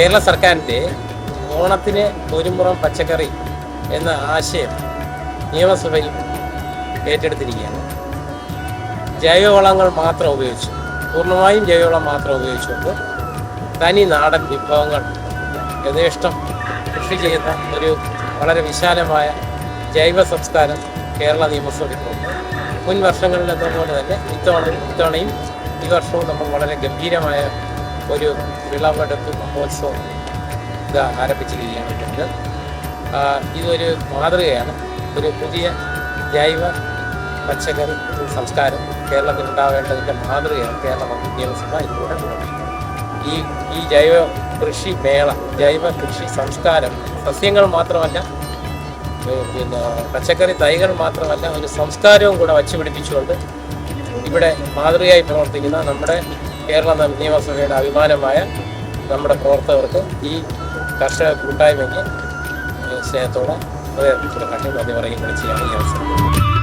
കേരള സർക്കാരിന്റെ ഓണത്തിന് ഒരു പച്ചക്കറി എന്ന ആശയം നിയമസഭയിൽ ഏറ്റെടുത്തിരിക്കുകയാണ്. ജൈവവളങ്ങൾ മാത്രം ഉപയോഗിച്ചു. പൂർണമായും ജൈവവളം മാത്രം ഉപയോഗിച്ചുകൊണ്ട് തനി നാടൻ വിഭവങ്ങൾ യഥേഷ്ടം കൃഷി ചെയ്യുന്ന ഒരു വളരെ വിശാലമായ ജൈവ സംസ്കാരം കേരള നിയമസഭയ്ക്കുണ്ട് മുൻ വർഷങ്ങളിൽ എന്നതുപോലെ തന്നെ ഇത്തവണ ഇത്തവണയും ഈ വർഷവും നമ്മൾ വളരെ ഗംഭീരമായ ഒരു വിളവെടുപ്പ് മഹോത്സവം ഇത് ആരംഭിച്ചിരിക്കുകയാണ് ഇത് ഇതൊരു മാതൃകയാണ്. ഒരു പുതിയ ജൈവ പച്ചക്കറി സംസ്കാരം കേരളത്തിൽ ഉണ്ടാവേണ്ടതിന്റെ മാതൃകയാണ് കേരള നിയമസഭ ഇതിലൂടെ ഈ ഈ ജൈവ കൃഷി മേള ജൈവ കൃഷി സംസ്കാരം സസ്യങ്ങൾ മാത്രമല്ല പിന്നെ പച്ചക്കറി തൈകൾ മാത്രമല്ല ഒരു സംസ്കാരവും കൂടെ വച്ചുപിടിപ്പിച്ചുകൊണ്ട് ഇവിടെ മാതൃകയായി പ്രവർത്തിക്കുന്ന നമ്മുടെ കേരള നിയമസഭയുടെ അഭിമാനമായ നമ്മുടെ പ്രവർത്തകർക്ക് ഈ കർഷക കൂട്ടായ്മയ്ക്ക് സ്നേഹത്തോടെ ഹൃദയത്തിൽ കണ്ടി നന്ദി പറയുകയും കൂടി ചെയ്യാൻ ഈ അവസരം.